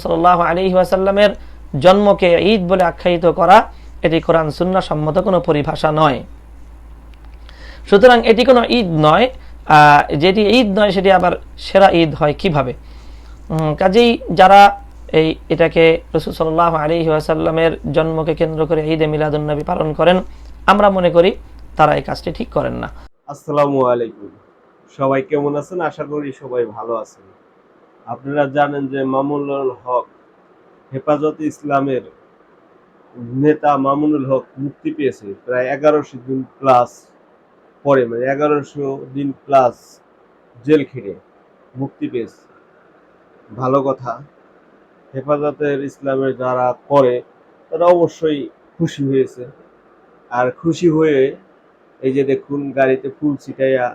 সাল্লাহ আলী ওয়াসাল্লামের জন্মকে ঈদ বলে আখ্যায়িত করা, এটি কোরআন সুন্না সম্মত কোনো পরিভাষা নয়। সুতরাং এটি কোনো ঈদ নয় যেটি ঈদ নয় সেটি আবার সেরা ঈদ হয় কীভাবে? কাজেই যারা এই এটাকে রসুল সাল্লাহ আলী ওয়াসাল্লামের জন্মকে কেন্দ্র করে ঈদে মিলাদুন্নবী পালন করেন, আমরা মনে করি তারা এই কাজটি ঠিক করেন না। আসসালামু আলাইকুম। সবাই কেমন আছেন? আশা করি সবাই ভালো আছেন। আপনারা জানেন যে মামুনুল হক হেফাজত ইসলামের নেতা মামুনুল হক মুক্তি পেয়েছে প্রায় এগারোশো দিন প্লাস পরে মানে এগারোশো দিন প্লাস জেল খেটে মুক্তি পেয়েছে। ভালো কথা, হেফাজতের ইসলামের যারা করে, তারা অবশ্যই খুশি হয়েছে। আর খুশি হয়ে এই যে দেখুন, গাড়িতে ফুল ছিটাইয়া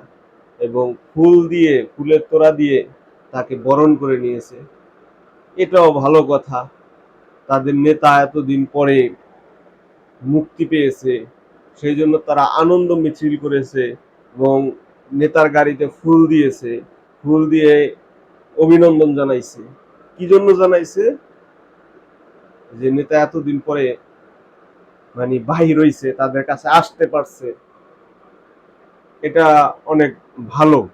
এবং ফুল দিয়ে, ফুলের তোড়া দিয়ে তাকে বরণ করে নিয়েছে। এটাও ভালো কথা। তাদের নেতা এতদিন পরে মুক্তি পেয়েছে সেই জন্য তারা আনন্দ মিছিল করেছে এবং নেতার গাড়িতে ফুল দিয়েছে। ফুল দিয়ে অভিনন্দন জানাইছে। কি জন্য জানাইছে? যে নেতা এতদিন পরে মানে বাহির হইছে, তাদের কাছে আসতে পারছে। এটা অনেক ভালো।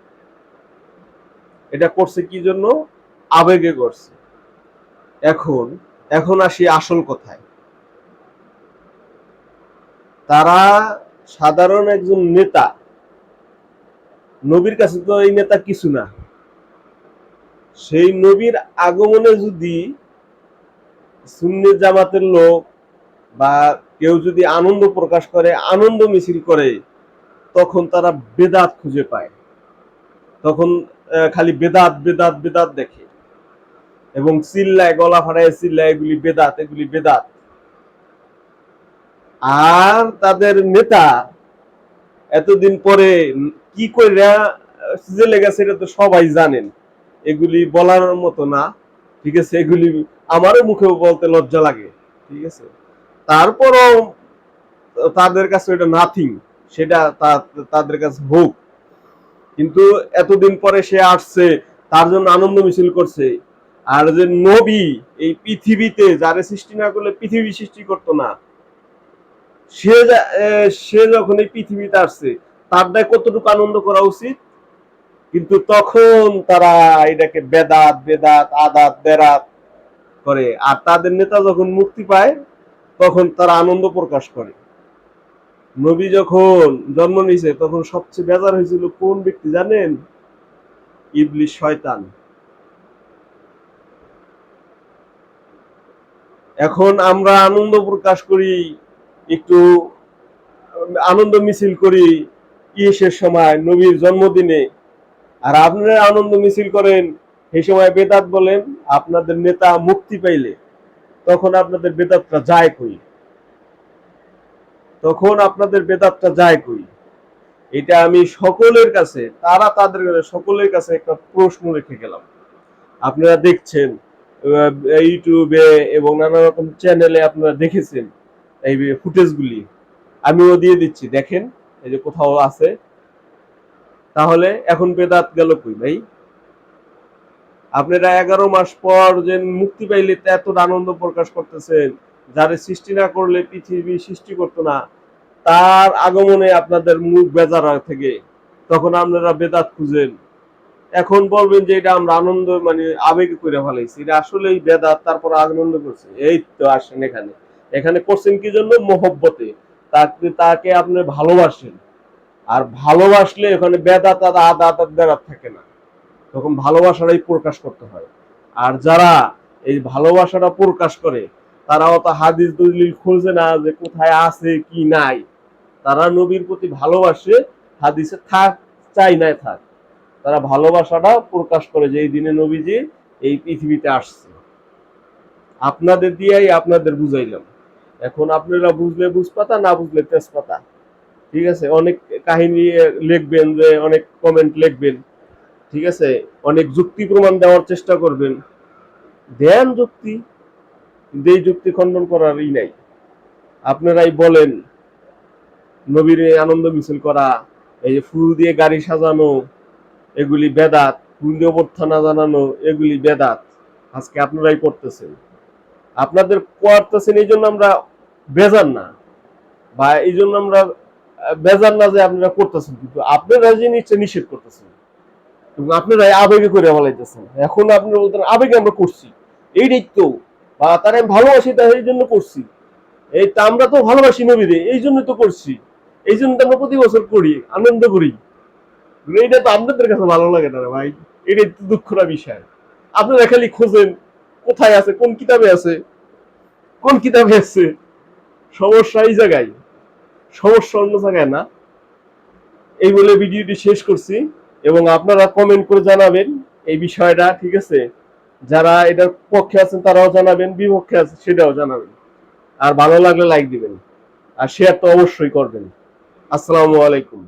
এটা করছে কি জন্য? আবেগে করছে। এখন এখন আসি আসল কথায়। তারা সাধারণ একজন নেতা। নবীর কাছে তো এই নেতা কিছু না। সেই নবীর আগমনে যদি সুন্নি জামাতের লোক বা কেউ যদি আনন্দ প্রকাশ করে, আনন্দ মিছিল করে, তখন তারা বেদাত খুঁজে পায়। তখন খালি বেদাত বেদাত বেদাত দেখে। এবং চিল্লায়, গলা ফাড়ায় চিল্লায় এগুলি বেদাত এগুলি বেদাত। আর তাদের নেতা এতদিন পরে কি করে জেলে গেছে এটা তো সবাই জানেন। এগুলি বলার মতো না, ঠিক আছে? এগুলি আমারও মুখে বলতে লজ্জা লাগে, ঠিক আছে? তারপরও তাদের কাছে এটা নাথিং সেটা তাদের কাছে হোক কিন্তু এতদিন পরে সে আসছে, তার জন্য আনন্দ মিছিল করছে। আর যে নবী এই পৃথিবীতে যারে সৃষ্টি না করলে পৃথিবী সৃষ্টি করতো না, সে সে যখন এই পৃথিবীতে আসছে, তার দায় কতটুকু আনন্দ করা উচিত? কিন্তু তখন তারা এটাকে বেদাত বেদাত, আদাত, বেরাত করে। আর তাদের নেতা যখন মুক্তি পায়, তখন তারা আনন্দ প্রকাশ করে। নবী যখন জন্ম নিয়েছে তখন সবচেয়ে বেজার হয়েছিল কোন ব্যক্তি জানেন? ইবলিশ শয়তান। এখন আমরা আনন্দ প্রকাশ করি, একটু আনন্দ মিছিল করি ইয়েসের সময়, নবীর জন্মদিনে। আর আপনারা আনন্দ মিছিল করেন, সেই সময় বেদাত বলেন, আপনাদের নেতা মুক্তি পাইলে, তখন আপনাদের বেদাতটা যায় কই? তখন আপনাদের বেদাতটা যায় কই? এটা আমি সকলের কাছে, তারা তাদের সকলের কাছে একটা প্রশ্ন রেখে গেলাম। আপনারা দেখছেন ইউটিউবে এবং নানা রকম চ্যানেলে আপনারা দেখেছেন এই ফুটেজগুলি। আমিও দিয়ে দিচ্ছি, দেখেন, এই যে কোথাও আছে। তাহলে এখন বেদাত গেল কই ভাই? আপনারা এগারো মাস পর যে মুক্তি পাইলে এত আনন্দ প্রকাশ করতেছেন। যারে সৃষ্টি না করলে পৃথিবী সৃষ্টি করতো না, তার আগমনে আপনাদের মুখ বেজার থেকে, তখন আপনারা বেদাত খুঁজেন। এখন বলবেন যে এটা আমরা আনন্দ মানে আবেগে করে ফেলাইছি, এটা আসলেই বেদাত, তারপর আনন্দ করছে। এই তো আসেন এখানে। এখানে করছেন কি জন্য? মোহব্বতে। তাকে তাকে আপনি ভালোবাসেন। আর ভালোবাসলে ওখানে বেদাত আর আদাত বেদাত থাকে না। তখন ভালোবাসাটাই প্রকাশ করতে হয়। আর যারা এই ভালোবাসাটা প্রকাশ করে তারা অত হাদিস দলিল খুঁজে না যে কোথায় আছে, কি নাই। তারা নবীর প্রতি ভালোবাসে, হাদিসে থাক, চাই নাই থাক। তারা ভালোবাসাটা প্রকাশ করে যে এই দিনে নবীজি এই পৃথিবীতে আসছে। আপনাদের দিয়েই আপনাদের বুঝাইলাম। এখন আপনারা বুঝলে বুঝপাতা, না বুঝলে তেজপাতা। ঠিক আছে? অনেক কাহিনী লিখবেন যে, অনেক কমেন্ট লিখবেন। ঠিক আছে? অনেক যুক্তি প্রমাণ দেওয়ার চেষ্টা করবেন। দেন যুক্তি। কিন্তু এই যুক্তি খণ্ডন করারই নাই। আপনারাই বলেন, নবীর আনন্দ মিছিল করা, এই যে ফুল দিয়ে গাড়ি সাজানো, এগুলি বেদাত, ফুল দিয়ে অভ্যর্থনা জানানো, এগুলি বেদাত। আজকে আপনারাই করতেছেন। আপনাদের করতেছেন এই জন্য আমরা বেজান না। বা এই জন্য আমরা বেজান না যে আপনারা করতেছেন, কিন্তু আপনারা যে জিনিসটা নিষেধ করতেছেন, এবং আপনারা আবেগে করে বলাইতেছেন এখন আপনারা বলতেন আবেগে আমরা করছি। এইটাই তো তারা আমি ভালোবাসি, তাই এই জন্য করছি। এই তা আমরা তো ভালোবাসি নবীরে, এই জন্য তো করছি। এই জন্য আমরা প্রতি বছর করি, আনন্দ করি। এটা তো আপনাদের কাছে ভালো লাগে না ভাই, এটাই তো দুঃখরা বিষয়। আপনারা খালি খোঁজেন, কোথায় আছে, কোন কিতাবে আছে? কোন কিতাবে আছে? সমস্যা এই জায়গায়, সমস্যা অন্য জায়গায় না। এই বলে ভিডিওটি শেষ করছি, এবং আপনারা কমেন্ট করে জানাবেন এই বিষয়টা, ঠিক আছে? যারা এটার পক্ষে আছেন তারাও জানাবেন, বিপক্ষে আছে সেটাও জানাবেন। আর ভালো লাগলে লাইক দিবেন। আর শেয়ার তো অবশ্যই করবেন। আসসালামু আলাইকুম।